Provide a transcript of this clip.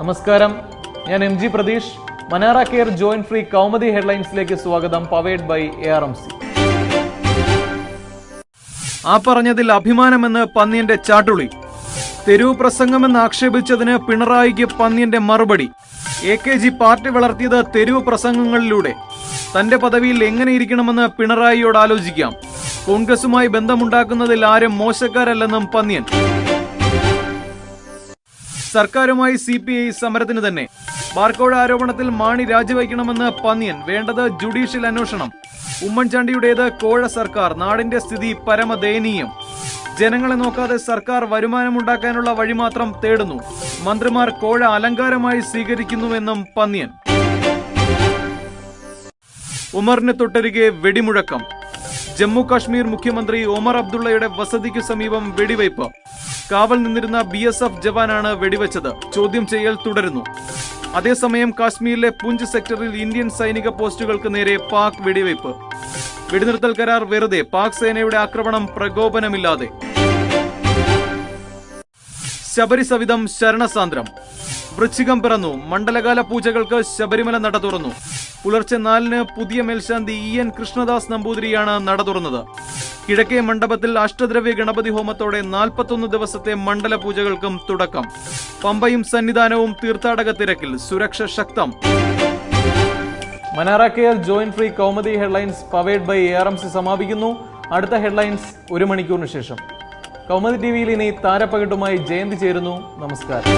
നമസ്കാരം. ഞാൻ M G Pratheesh. Manara care joint free Kaumudi ഹെഡ്ലൈൻസിലേക്ക് സ്വാഗതം powered by A R M C. ആ പറഞ്ഞതിൽ അഭിമാനമെന്ന് പന്നിയന്റെ ചാട്ടുളി. തെരുവ് പ്രസംഗമെന്ന് ആക്ഷേപിച്ചതിന് പിണറായിക്ക് പന്നിയന്റെ മറുപടി. എ കെ ജി പാർട്ടി വളർത്തിയത് തെരുവ് പ്രസംഗങ്ങളിലൂടെ. തന്റെ പദവിയിൽ എങ്ങനെ ഇരിക്കണമെന്ന് പിണറായിയോട് ആലോചിക്കാം. കോൺഗ്രസുമായി ബന്ധമുണ്ടാക്കുന്നതിൽ ആരും മോശക്കാരല്ലെന്നും പന്ന്യൻ. സർക്കാരുമായി സി പി ഐ സമരത്തിന് തന്നെ. ബാർക്കോഴ ആരോപണത്തിൽ മാണി രാജിവയ്ക്കണമെന്ന് പന്നിയൻ. വേണ്ടത് ജുഡീഷ്യൽ അന്വേഷണം. ഉമ്മൻചാണ്ടിയുടേത് കോഴ സർക്കാർ. നാടിന്റെ സ്ഥിതി പരമദയനീയം. ജനങ്ങളെ നോക്കാതെ സർക്കാർ വരുമാനമുണ്ടാക്കാനുള്ള വഴി മാത്രം തേടുന്നു. മന്ത്രിമാർ കോഴ അലങ്കാരമായി സ്വീകരിക്കുന്നുവെന്നും പന്നിയൻ. ഉമറിന് തൊട്ടരികെ വെടിമുഴക്കം. ജമ്മു കാശ്മീർ മുഖ്യമന്ത്രി ഒമർ അബ്ദുള്ളയുടെ വസതിക്ക് സമീപം വെടിവയ്പ്. കാവൽ നിന്നിരുന്ന ബി എസ് എഫ് ജവാനാണ് വെടിവെച്ചത്. ചോദ്യം ചെയ്യൽ തുടരുന്നു. അതേസമയം കാശ്മീരിലെ പുഞ്ച് സെക്ടറിൽ ഇന്ത്യൻ സൈനിക പോസ്റ്റുകൾക്ക് നേരെ പാക് വെടിവയ്പ്. വെടിനിർത്തൽ കരാർ വെറുതെ പാക് സേനയുടെ ആക്രമണം പ്രകോപനമില്ലാതെ. ശബരി സവിധം ശരണസാന്ദ്രം. വൃശ്ചികം പിറന്നു. മണ്ഡലകാല പൂജകൾക്ക് ശബരിമല നട തുറന്നു. പുലർച്ചെ നാലിന് പുതിയ മേൽശാന്തി ഇ എൻ കൃഷ്ണദാസ് നമ്പൂതിരിയാണ് നട തുറന്നത്. കിഴക്കേ മണ്ഡപത്തിൽ അഷ്ടദ്രവ്യ ഗണപതി ഹോമത്തോടെ നാൽപ്പത്തൊന്ന് ദിവസത്തെ മണ്ഡല പൂജകൾക്കും തുടക്കം. പമ്പയും സന്നിധാനവും തീർത്ഥാടക തിരക്കിൽ സുരക്ഷ ശക്തം. Manara joint free Kaumudi headlines powered by A R M C സമാപിക്കുന്നു. അടുത്ത ഹെഡ്ലൈൻസ് ഒരു മണിക്കൂറിന് ശേഷം. കൗമുദി ടി വിയിൽ ഇനി താരപ്പകിട്ടുമായി ജയന്തി ചേരുന്നു. നമസ്കാരം.